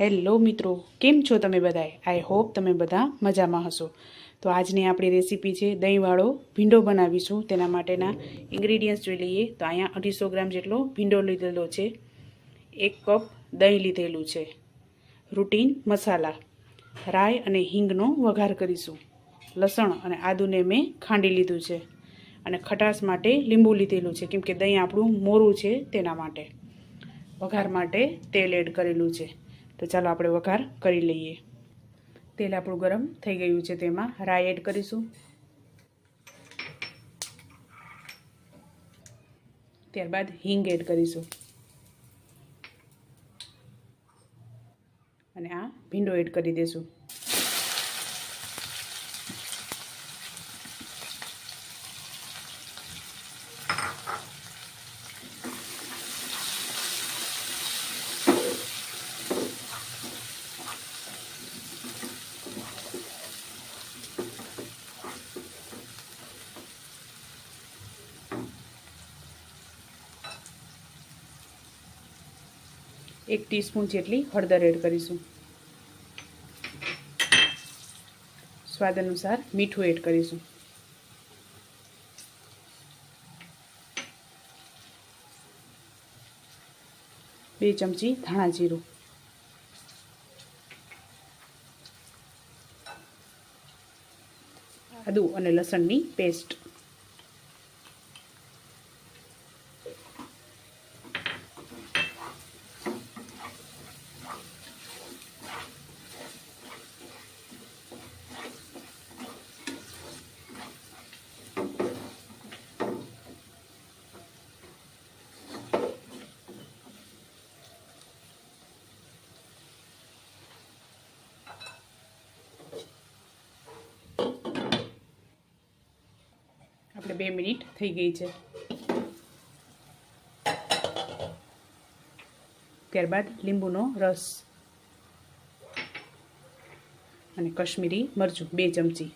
Hello મિત્રો, કેમ છો તમે બધાએ આઈ હોપ તમે બધા મજામાં હશો. તો આજની આપણી રેસીપી છે દહીંવાળો ભીંડો બનાવીશું. તેના માટેના ઇન્ગ્રીડિયન્ટ્સ જોઈ લઈએ. તો અહીંયા અઢીસો ગ્રામ જેટલો ભીંડો લીધેલો છે. એક કપ દહીં લીધેલું છે. રૂટીન મસાલા રાય અને હિંગનો વઘાર કરીશું. લસણ અને આદુને મેં ખાંડી લીધું છે. અને ખટાશ માટે લીંબુ લીધેલું છે. કેમ કે દહીં આપણું મોરું છે તેના માટે. વઘાર માટે તેલ એડ કરેલું છે. તો ચાલો આપણે વઘાર કરી લઈએ. તેલ આપણું ગરમ થઈ ગયું છે તેમાં. રાઈ એડ કરીશું. ત્યારબાદ હિંગ એડ કરીશું. અને આ ભીંડો એડ કરી દઈશું એક ટીસ્પૂન જેટલી હળદર એડ કરીશું. સ્વાદ અનુસાર મીઠું એડ કરીશું. બે ચમચી ધાણા જીરું. આદુ અને લસણની પેસ્ટ. આપણે બે મિનિટ થઈ ગઈ છે. ત્યારબાદ લીંબુનો રસ અને કશ્મીરી મરચું, બે ચમચી.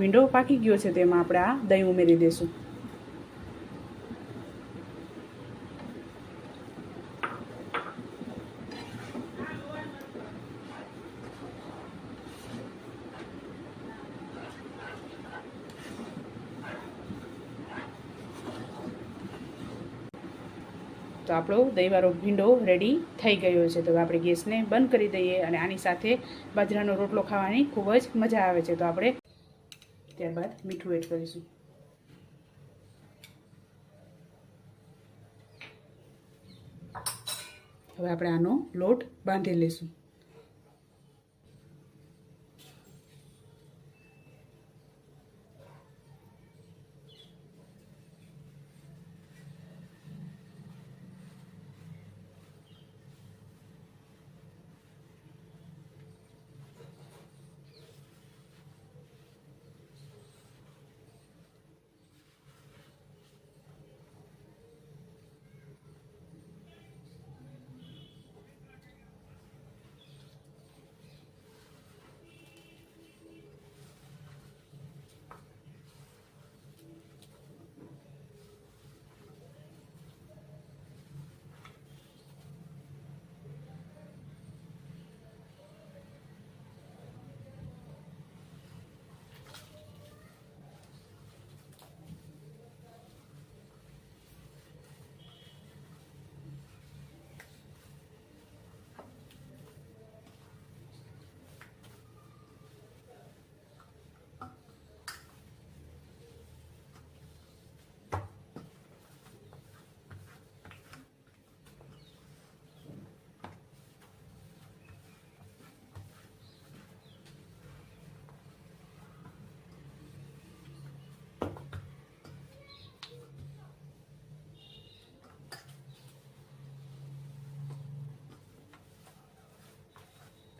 ભીંડો પાકી ગયો છે તેમાં આપણે આ દહીં ઉમેરી દઈશું. તો આપણો દહીંવાળો ભીંડો રેડી થઈ ગયો છે. તો આપણે ગેસને બંધ કરી દઈએ અને આની સાથે બાજરાનો રોટલો ખાવાની ખૂબ જ મજા આવે છે. તો આપણે ત્યારબાદ મીઠું એડ કરીશું. હવે આપણે આનો લોટ બાંધી લઈશું.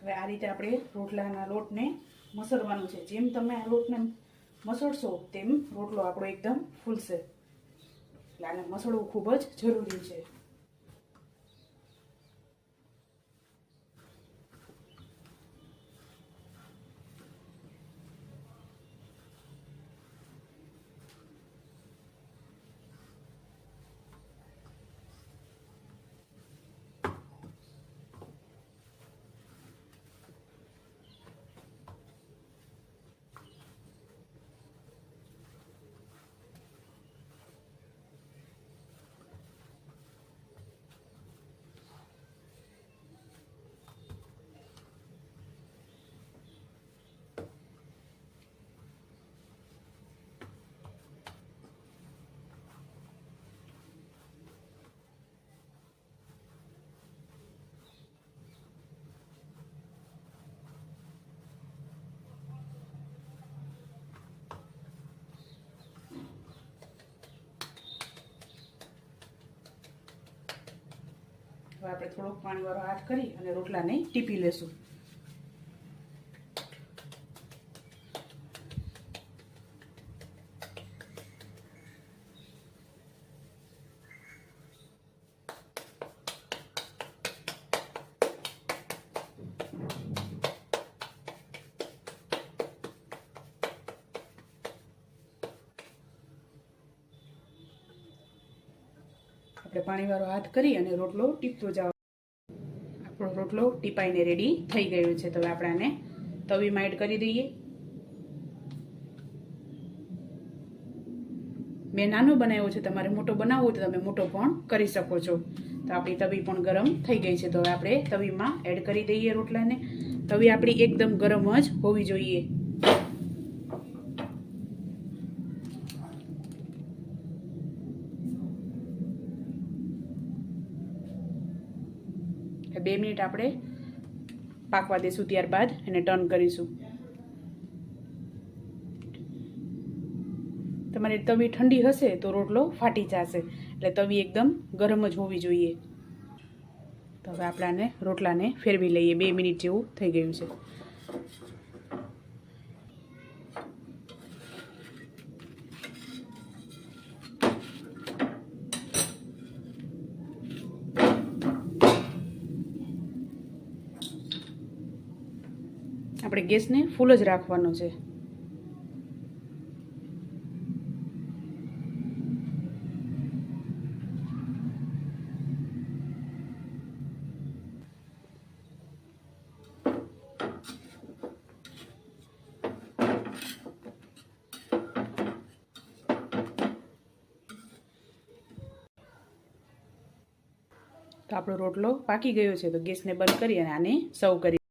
હવે આ રીતે આપણે રોટલાના લોટને મસળવાનું છે. જેમ તમે આ લોટને મસળશો તેમ રોટલો આપણો એકદમ ફૂલશે. એટલે આને મસળવું ખૂબ જ જરૂરી છે. હવે આપણે થોડોક પાણીવાળો હાથ કરી અને રોટલાને ટીપી લેશું. આપણે પાણીવાળો હાથ કરી અને રોટલો ટીપતો જાવ. આપણો રોટલો ટીપાઈને રેડી થઈ ગયો છે. તો આપણે આને તવીમાં એડ કરી દઈએ. મેં નાનો બનાવ્યો છે. તમારે મોટો બનાવવો તો તમે મોટો પણ કરી શકો છો. તો આપણી તવી પણ ગરમ થઈ ગઈ છે. તો હવે આપણે તવીમાં એડ કરી દઈએ રોટલાને. તવી આપણી એકદમ ગરમ જ હોવી જોઈએ. બે મિનિટ આપણે પાકવા દઈશું ત્યારબાદ એને ટર્ન કરીશું. તમારી તવી ઠંડી હશે તો રોટલો ફાટી જશે. એટલે તવી એકદમ ગરમ જ હોવી જોઈએ. તો હવે આપણે આને રોટલાને ફેરવી લઈએ. બે મિનિટ જેવું થઈ ગયું છે. આપણે ગેસને ફૂલ જ રાખવાનો છે. આપણો રોટલો પાકી ગયો છે, તો ગેસને બંધ કરી અને આને સર્વ કરી